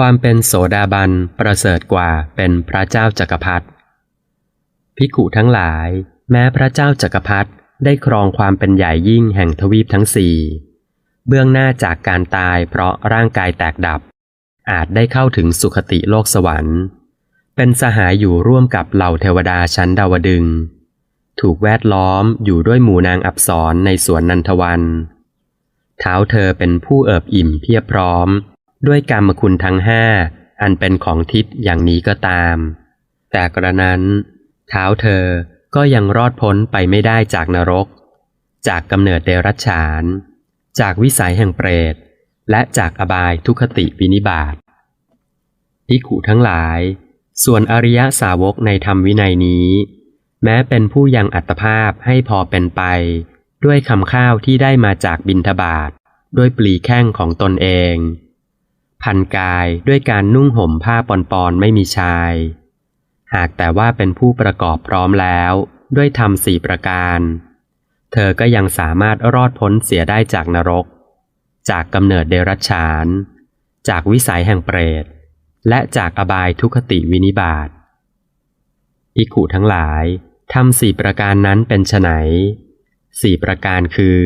ความเป็นโสดาบันประเสริฐกว่าเป็นพระเจ้าจักรพรรดิภิกขุทั้งหลาย แม้พระเจ้าจักรพรรดิได้ครองความเป็นใหญ่ยิ่งแห่งทวีปทั้งสี่เบื้องหน้าจากการตายเพราะร่างกายแตกดับ อาจได้เข้าถึงสุคติโลกสวรรค์ เป็นสหายอยู่ร่วมกับเหล่าเทวดาชั้นดาวดึง ถูกแวดล้อมอยู่ด้วยหมู่นางอับสรในสวนนันทวัน เท้าเธอเป็นผู้เอิบอิ่มเพียบพร้อม ด้วยกรรมคุณทั้งห้าอันเป็นของทิพย์อย่างนี้ก็ตาม แต่กระนั้น เท้าเธอก็ยังรอดพ้นไปไม่ได้จากนรก จากกำเนิดเดรัจฉาน จากวิสัยแห่งเปรต และจากอบายทุคติวินิบาตอิขุทั้งหลาย ส่วนอริยสาวกในธรรมวินัยนี้ แม้เป็นผู้ยังอัตภาพให้พอเป็นไป ด้วยคำข้าวที่ได้มาจากบินทบาทด้วยปลีแข้งของตนเอง พันกายด้วยการนุ่งห่มผ้าปอนๆไม่มีชาย หากแต่ว่าเป็นผู้ประกอบพร้อมแล้ว ด้วยธรรมสี่ประการ เธอก็ยังสามารถรอดพ้นเสียได้จากนรก จากกำเนิดเดรัจฉาน จากวิสัยแห่งเปรต และจากอบายทุคติวินิบาตอิขุทั้งหลายทำสี่ประการนั้นเป็นไฉนสี่ประการคือ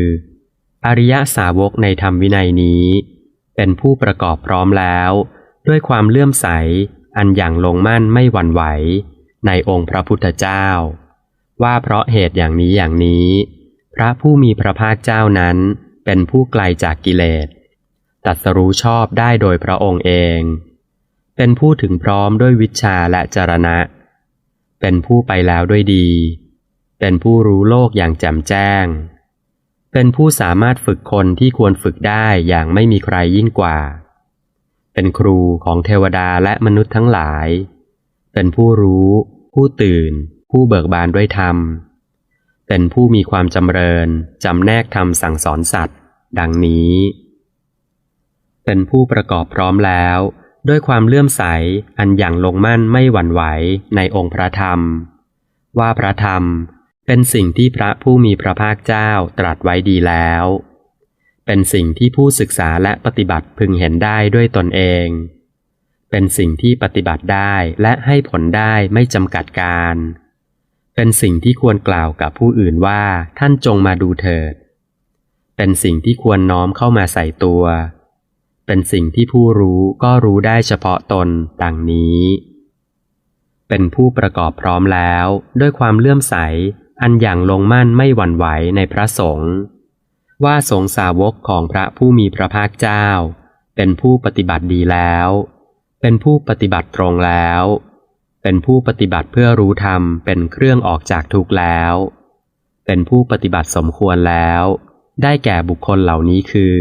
อริยสาวกในธรรมวินัยนี้ เป็นผู้ประกอบพร้อมแล้ว ด้วยความเลื่อมใส อันอย่างลงมั่นไม่หวั่นไหว ในองค์พระพุทธเจ้า ว่าเพราะเหตุอย่างนี้อย่างนี้ พระผู้มีพระภาคเจ้านั้น เป็นผู้ไกลจากกิเลสตัดสรู้ชอบได้โดยพระองค์เอง เป็นผู้ถึงพร้อมด้วยวิชาและจรณะ เป็นผู้ไปแล้วด้วยดี เป็นผู้รู้โลกอย่างแจ่มแจ้ง เป็นผู้สามารถฝึกคนที่ควรฝึกได้อย่างไม่มีใครยิ่งกว่า เป็นครูของเทวดาและมนุษย์ทั้งหลาย เป็นผู้รู้ ผู้ตื่น ผู้เบิกบานด้วยธรรม เป็นผู้มีความจำเริญ จำแนกธรรมสั่งสอนสัตว์ ดังนี้ เป็นผู้ประกอบพร้อมแล้ว ด้วยความเลื่อมใสอันอย่างลงมั่นไม่หวั่นไหวในองค์พระธรรม ว่าพระธรรม เป็นสิ่งที่พระผู้มีพระภาคเจ้าตรัสไว้ดีแล้ว เป็นสิ่งที่ผู้ศึกษาและปฏิบัติพึงเห็นได้ด้วยตนเอง เป็นสิ่งที่ปฏิบัติได้และให้ผลได้ไม่จำกัดการ เป็นสิ่งที่ควรกล่าวกับผู้อื่นว่าท่านจงมาดูเถิด เป็นสิ่งที่ควรน้อมเข้ามาใส่ตัว เป็นสิ่งที่ผู้รู้ก็รู้ได้เฉพาะตนดังนี้เป็นผู้ประกอบพร้อมแล้ว ด้วยความเลื่อมใส อันอย่างลงมั่นไม่หวั่นไหวในพระสงฆ์ว่าสงสาวกของพระผู้มีพระภาคเจ้า เป็นผู้ปฏิบัติดีแล้ว เป็นผู้ปฏิบัติตรงแล้ว เป็นผู้ปฏิบัติเพื่อรู้ธรรมเป็นเครื่องออกจากทุกข์แล้ว เป็นผู้ปฏิบัติสมควรแล้ว ได้แก่บุคคลเหล่านี้คือ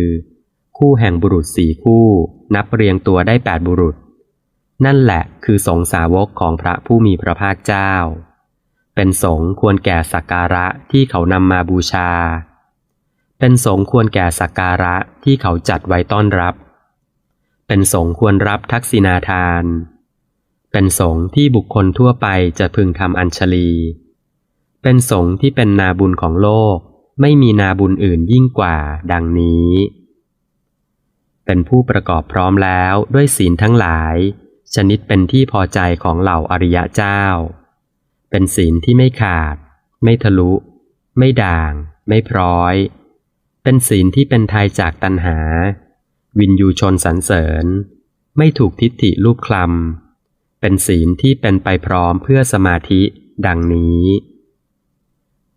คู่แห่งบุรุษสี่คู่นับเรียงตัวได้แปดบุรุษ นั่นแหละคือสงสาวกของพระผู้มีพระภาคเจ้า เป็นสงฆ์ควรแก่สักการะที่เขานำมาบูชา เป็นสงฆ์ควรแก่สักการะที่เขาจัดไว้ต้อนรับ เป็นสงฆ์ควรรับทักษิณาทาน เป็นสงฆ์ที่บุคคลทั่วไปจะพึงทำอัญชลี เป็นสงฆ์ที่เป็นนาบุญของโลกไม่มีนาบุญอื่นยิ่งกว่าดังนี้ เป็นผู้ประกอบพร้อมแล้วด้วยศีลทั้งหลาย ชนิดเป็นที่พอใจของเหล่าอริยะเจ้า เป็นศีลที่ไม่ขาด ไม่ทะลุ ไม่ด่าง ไม่พร้อย เป็นศีลที่เป็นไทยจากตัณหา วินยูชนสรรเสริญ ไม่ถูกทิฏฐิรูปคลำเป็นศีลที่เป็นไปพร้อมเพื่อสมาธิดังนี้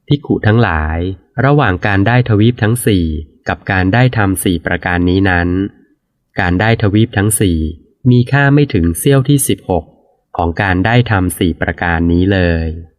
ภิกขุทั้งหลาย ระหว่างการได้ทวีปทั้งสี่กับการได้ทำสี่ประการนี้นั้น การได้ทวีปทั้งสี่มีค่าไม่ถึงเสี้ยวที่สิบหก ของการได้ทำสี่ประการนี้เลย